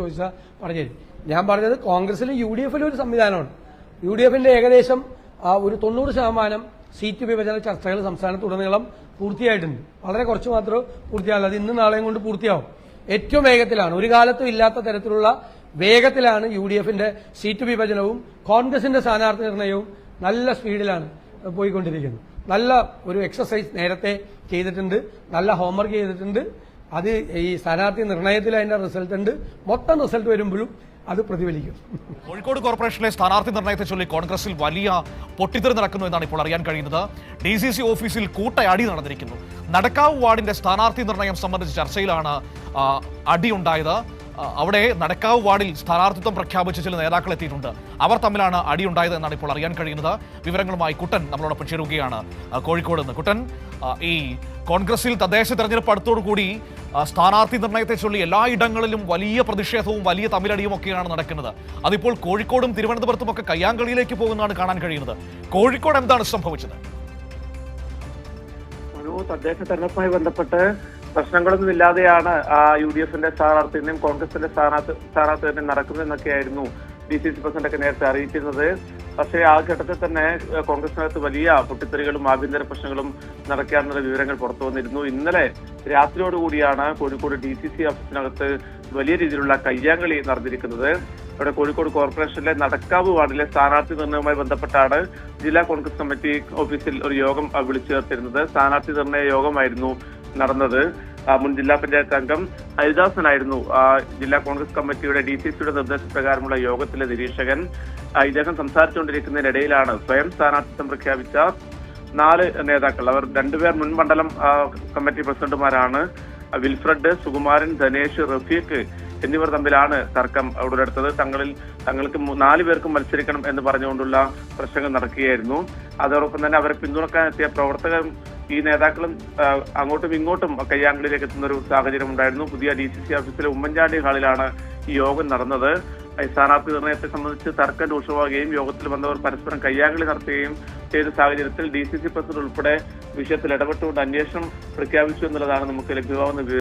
ചോദിച്ചാൽ പറഞ്ഞു. തരും ഞാൻ പറഞ്ഞത് കോൺഗ്രസിലും യു ഡി എഫിലും ഒരു സംവിധാനമാണ്. യു ഡി എഫിന്റെ ഏകദേശം ഒരു തൊണ്ണൂറ് ശതമാനം സീറ്റ് വിഭജന ചർച്ചകൾ സംസ്ഥാനത്തുടനീളം പൂർത്തിയായിട്ടുണ്ട്. വളരെ കുറച്ച് മാത്രമേ പൂർത്തിയാവില്ല. അത് ഇന്ന് നാളെയും കൊണ്ട് പൂർത്തിയാവും. ഏറ്റവും വേഗത്തിലാണ് ഒരു കാലത്തും ഇല്ലാത്ത തരത്തിലുള്ള വേഗത്തിലാണ് യു ഡി എഫിന്റെ സീറ്റ് വിഭജനവും കോൺഗ്രസിന്റെ സ്ഥാനാർത്ഥി നിർണയവും നല്ല സ്പീഡിലാണ് പോയിക്കൊണ്ടിരിക്കുന്നത്. നല്ല ഒരു എക്സസൈസ് നേരത്തെ ചെയ്തിട്ടുണ്ട് നല്ല ഹോംവർക്ക് ചെയ്തിട്ടുണ്ട്. അത് ഈ സ്ഥാനാർത്ഥി നിർണയത്തിൽ അതിന്റെ റിസൾട്ട് ഉണ്ട്. മൊത്തം റിസൾട്ട് വരുമ്പോഴും അത് പ്രതിഫലിക്കും. കോഴിക്കോട് കോർപ്പറേഷനിലെ സ്ഥാനാർത്ഥി നിർണയത്തെ ചൊല്ലി കോൺഗ്രസിൽ വലിയ പൊട്ടിത്തെറി നടക്കുന്നു എന്നാണ് ഇപ്പോൾ അറിയാൻ കഴിയുന്നത്. ഡി സി സി ഓഫീസിൽ കൂട്ടയടി നടന്നിരിക്കുന്നു. നടക്കാവ് വാർഡിന്റെ സ്ഥാനാർത്ഥി നിർണയം സംബന്ധിച്ച ചർച്ചയിലാണ് അടിയുണ്ടായത്. അവിടെ നടക്കാവ് വാർഡിൽ സ്ഥാനാർത്ഥിത്വം പ്രഖ്യാപിച്ച ചില നേതാക്കൾ എത്തിയിട്ടുണ്ട്. അവർ തമ്മിലാണ് അടിയുണ്ടായത് എന്നാണ് ഇപ്പോൾ അറിയാൻ കഴിയുന്നത്. വിവരങ്ങളുമായി കുട്ടൻ നമ്മളോടൊപ്പം ചേരുകയാണ്. കോഴിക്കോട് നിന്ന്. കുട്ടൻ ഈ കോൺഗ്രസിൽ തദ്ദേശ തെരഞ്ഞെടുപ്പ് അടുത്തോടുകൂടി കൂടി സ്ഥാനാർത്ഥി നിർണയത്തെ ചൊല്ലി എല്ലായിടങ്ങളിലും വലിയ പ്രതിഷേധവും വലിയ തമ്മിലടിയും ഒക്കെയാണ് നടക്കുന്നത്. അതിപ്പോൾ കോഴിക്കോടും തിരുവനന്തപുരത്തും ഒക്കെ കയ്യാങ്കളിയിലേക്ക് പോകുന്നതാണ് കാണാൻ കഴിയുന്നത്. കോഴിക്കോട് എന്താണ് സംഭവിച്ചത്? തദ്ദേശ തെരഞ്ഞെടുപ്പുമായി ബന്ധപ്പെട്ട് പ്രശ്നങ്ങളൊന്നും ഇല്ലാതെയാണ് ആ യു ഡി എഫിന്റെ സ്ഥാനാർത്ഥിന്റെയും കോൺഗ്രസിന്റെ സ്ഥാനാർത്ഥി സ്ഥാനാർത്ഥിയുടെയും നടക്കുന്നതെന്നൊക്കെയായിരുന്നു ഡി സി സി പ്രസിഡന്റ് ഒക്കെ നേരത്തെ അറിയിച്ചിരുന്നത്. പക്ഷേ ആ ഘട്ടത്തിൽ തന്നെ കോൺഗ്രസിനകത്ത് വലിയ പൊട്ടിത്തെറികളും ആഭ്യന്തര പ്രശ്നങ്ങളും നടക്കാനുള്ള വിവരങ്ങൾ പുറത്തു വന്നിരുന്നു. ഇന്നലെ രാത്രിയോടുകൂടിയാണ് കോഴിക്കോട് ഡി സി സി ഓഫീസിനകത്ത് വലിയ രീതിയിലുള്ള കയ്യാങ്കളി നടന്നിരിക്കുന്നത്. ഇവിടെ കോഴിക്കോട് കോർപ്പറേഷനിലെ നടക്കാവ് വാർഡിലെ സ്ഥാനാർത്ഥി നിർണയവുമായി ബന്ധപ്പെട്ടാണ് ജില്ലാ കോൺഗ്രസ് കമ്മിറ്റി ഓഫീസിൽ ഒരു യോഗം വിളിച്ചു ചേർത്തിരുന്നത്. സ്ഥാനാർത്ഥി നിർണയ യോഗമായിരുന്നു നടന്നത്. മുൻ ജില്ലാ പഞ്ചായത്ത് അംഗം ഹരിദാസനായിരുന്നു. ജില്ലാ കോൺഗ്രസ് കമ്മിറ്റിയുടെ ഡി സി സിയുടെ നിർദ്ദേശപ്രകാരമുള്ള യോഗത്തിലെ നിരീക്ഷകൻ. ഇദ്ദേഹം സംസാരിച്ചുകൊണ്ടിരിക്കുന്നതിനിടയിലാണ് സ്വയം സ്ഥാനാർത്ഥിത്വം പ്രഖ്യാപിച്ച നാല് നേതാക്കൾ. അവർ രണ്ടുപേർ മുൻ മണ്ഡലം കമ്മിറ്റി പ്രസിഡന്റുമാരാണ്. വിൽഫ്രഡ് സുകുമാരൻ ധനേഷ് റഫീഖ് എന്നിവർ തമ്മിലാണ് തർക്കം ഉടലെടുത്തത്. തങ്ങളിൽ തങ്ങൾക്ക് നാലു പേർക്കും മത്സരിക്കണം എന്ന് പറഞ്ഞുകൊണ്ടുള്ള പ്രശ്നങ്ങൾ നടക്കുകയായിരുന്നു. അതോടൊപ്പം തന്നെ അവരെ പിന്തുണക്കാൻ എത്തിയ പ്രവർത്തകരും ഈ നേതാക്കളും അങ്ങോട്ടും ഇങ്ങോട്ടും കയ്യാങ്കളിലേക്ക് എത്തുന്ന ഒരു സാഹചര്യം ഉണ്ടായിരുന്നു. പുതിയ ഡി സി സി ഓഫീസിലെ ഉമ്മൻചാണ്ടി ഹാളിലാണ് ഈ യോഗം നടന്നത്. സ്ഥാനാർത്ഥി നിർണയത്തെ സംബന്ധിച്ച് തർക്കം രൂക്ഷമാവുകയും യോഗത്തിൽ വന്നവർ പരസ്പരം കയ്യാങ്കളി നടത്തുകയും ചെയ്ത സാഹചര്യത്തിൽ ഡി സി സി പ്രസിഡന്റ് ഉൾപ്പെടെ വിഷയത്തിൽ ഇടപെട്ടുകൊണ്ട് അന്വേഷണം പ്രഖ്യാപിച്ചു എന്നുള്ളതാണ് നമുക്ക് ലഭ്യമാവുന്ന